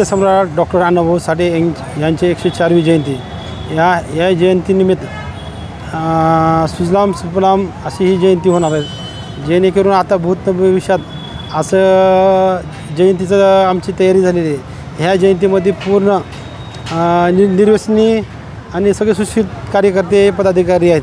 सत्यसम्राट doctor Annabhau Sathe यां- यांची एकशे चारवी जयंती. या या जयंतीनिमित्त सुजलाम सुफलाम अशी ही जयंती होणार आहे. जेणेकरून आता भूत भविष्यात असं जयंतीचं आमची तयारी झालेली आहे. ह्या जयंतीमध्ये पूर्ण नि निर्व्यसनी आणि सगळे सुशिक्षित कार्यकर्ते पदाधिकारी आहेत.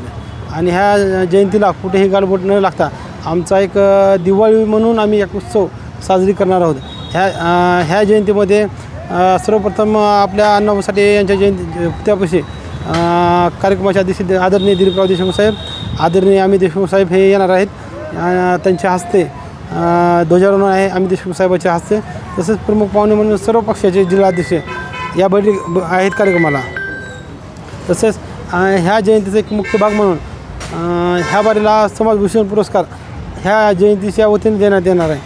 आणि ह्या जयंतीला कुठेही गालबोट न लागता आमचा एक दिवाळी म्हणून आम्ही एक उत्सव साजरी करणार आहोत. ह्या ह्या जयंतीमध्ये सर्वप्रथम आपल्या अण्णाभाऊ साठे यांच्या जयंती त्यापाशी कार्यक्रमाच्या दिवशी आदरणीय दिलीपराव देशमुख साहेब आदरणीय अमित देशमुख साहेब हे येणार आहेत. त्यांच्या हस्ते ध्वजारोहण आहे अमित देशमुख साहेबाच्या हस्ते. तसेच प्रमुख पाहुणे म्हणून सर्व पक्षाचे जिल्हाध्यक्ष या बैठक ब- आहेत कार्यक्रमाला. तसेच ह्या जयंतीचा एक मुख्य भाग म्हणून ह्या बारीला समाजभूषण पुरस्कार ह्या जयंतीच्या वतीने देण्यात येणार आहे.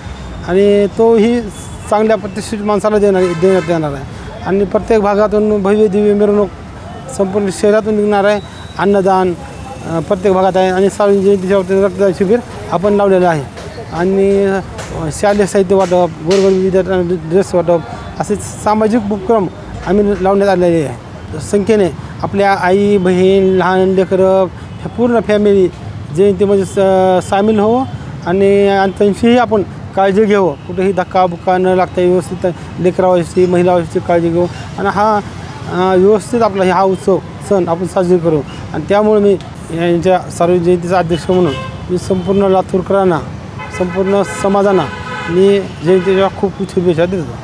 आणि तोही चांगल्या प्रतिष्ठित माणसाला देणार देण्यात येणार आहे. आणि प्रत्येक भागातून भव्य दिव्य मिरवणूक संपूर्ण शहरातून निघणार आहे. अन्नदान प्रत्येक भागात आहे. आणि सार्वजनिक जयंतीच्या वतीने रक्तदान शिबिर आपण लावलेलं आहे. आणि शालेय साहित्य वाटप गोरगरीब विद्यार्थ्यांना ड्रेस वाटप असे सामाजिक उपक्रम आम्ही लावण्यात आलेले आहे. संख्येने आपल्या आई बहीण लहान लेकरं पूर्ण फॅमिली जयंतीमध्ये म्हणजे स सामील हो आणि आणि त्यांचीही आपण काळजी घेऊ कुठेही धक्का बुक्का न लागता व्यवस्थित लेकरावाची महिलावाची काळजी घेऊ आणि हा व्यवस्थित आपला हा उत्सव सण आपण साजरे करू. आणि त्यामुळे मी यांच्या सार्वजनिक जयंतीचा अध्यक्ष म्हणून मी संपूर्ण लातूरकरांना संपूर्ण समाजांना मी जयंतीच्या खूप खूप शुभेच्छा देतो.